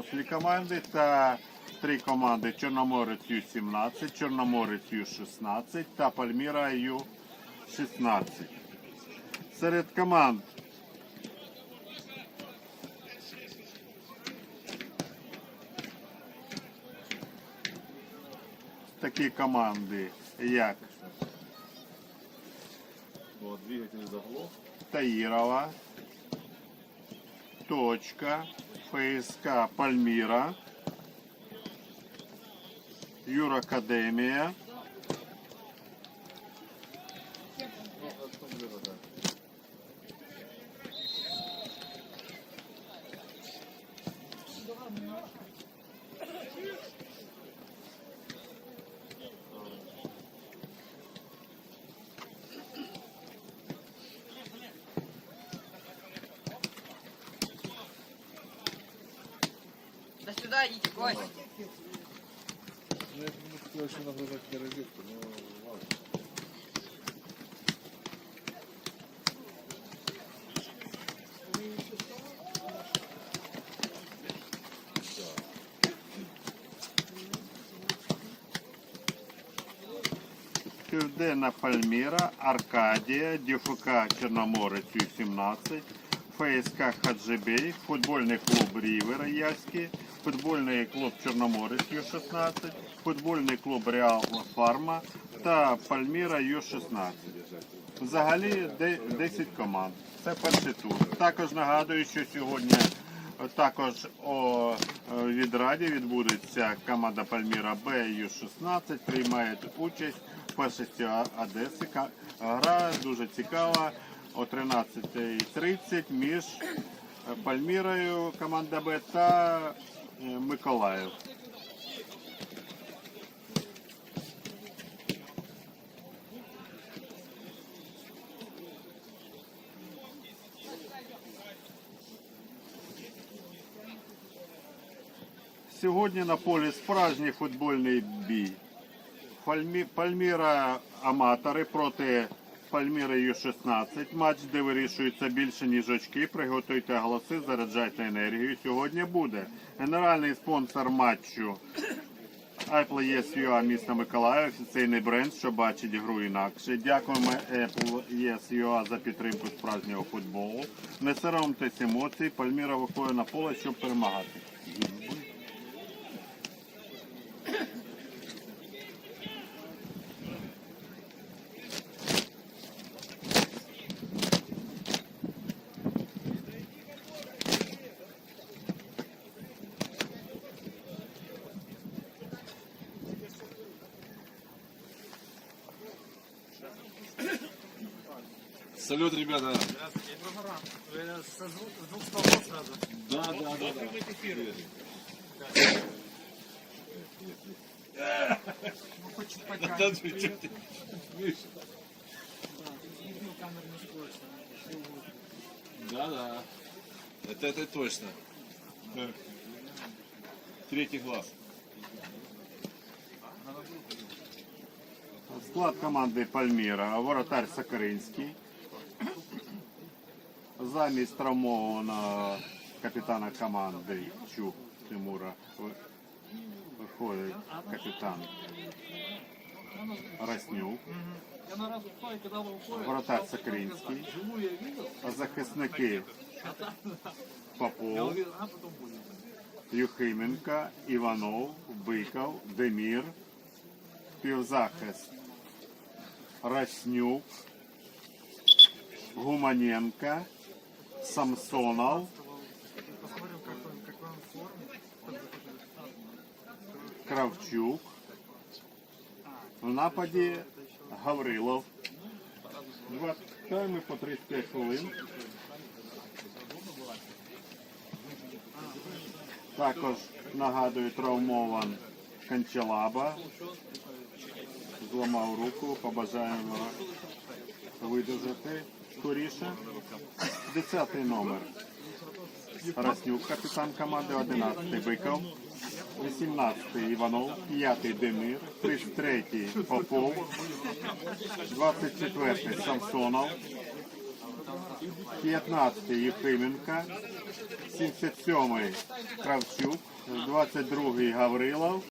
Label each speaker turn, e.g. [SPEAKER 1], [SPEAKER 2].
[SPEAKER 1] дорослі команди та три команди Чорноморець Ю-17, Чорноморець Ю-16 та Пальміра Ю-16. Серед команд такі команди, як. Таїрова, Точка, ФСК Пальмира, Юракадемія,
[SPEAKER 2] сюда идите, Кость.
[SPEAKER 3] Ну, я не хотел еще нагружать для розетку, но ладно.
[SPEAKER 1] Південна Пальміра, Аркадія, ДЮФК Чорноморець Ю-17, ФСК Хаджибей, футбольний клуб Рівер Яський, футбольний клуб Чорноморець Ю-16, футбольний клуб Реал Фарма та Пальміра Ю-16. Взагалі 10 команд. Це перший тур. Також нагадую, що сьогодні також о е, відраді відбудеться команда Пальміра Б Ю-16, приймає участь в першості Одеси. Гра дуже цікава о 13.30 між е, Пальмірою команда Б та е, Миколаїв. Сьогодні на полі справжній футбольний бій. Пальміра аматори проти Пальміри Ю-16. Матч, де вирішується більше, ніж очки. Приготуйте голоси, заряджайте енергію. Сьогодні буде генеральний спонсор матчу Apple Yes.ua міста Миколаїв, офіційний бренд, що бачить гру інакше. Дякуємо Apple Yes.ua за підтримку справжнього футболу. Не соромтесь емоцій. Пальміра виходить на поле, щоб перемагати.
[SPEAKER 3] Салют, ребята.
[SPEAKER 2] Здравствуйте. Да,
[SPEAKER 3] да, да. да, да.
[SPEAKER 2] Ну, хоть чуть потянет.
[SPEAKER 3] Да, да. Это, это точно. Третий глаз.
[SPEAKER 1] Склад команди Пальміра, а воротар Сакаринський. Замість травмованого капітана команди Чук Тимура ви- виходить капітан
[SPEAKER 4] живую я видел,
[SPEAKER 1] захисники Попов. Юхименко, Іванов, Биков, Демір, півзахист Раснюк, Гуманенко, Самсонов. Кравчук. В нападі Гаврилов. Два тайми по 35 хвилин. Також нагадую травмован Канчалаба. Зламав руку, побажаємо видужати скоріше. Десятий номер. Раснюк, капітан команди, 11 Биков, 18 Іванов, 5 Демир, 33 Попов, 24 Самсонов, 15 Єфименка, 77 Кравчук, 22 Гаврилов,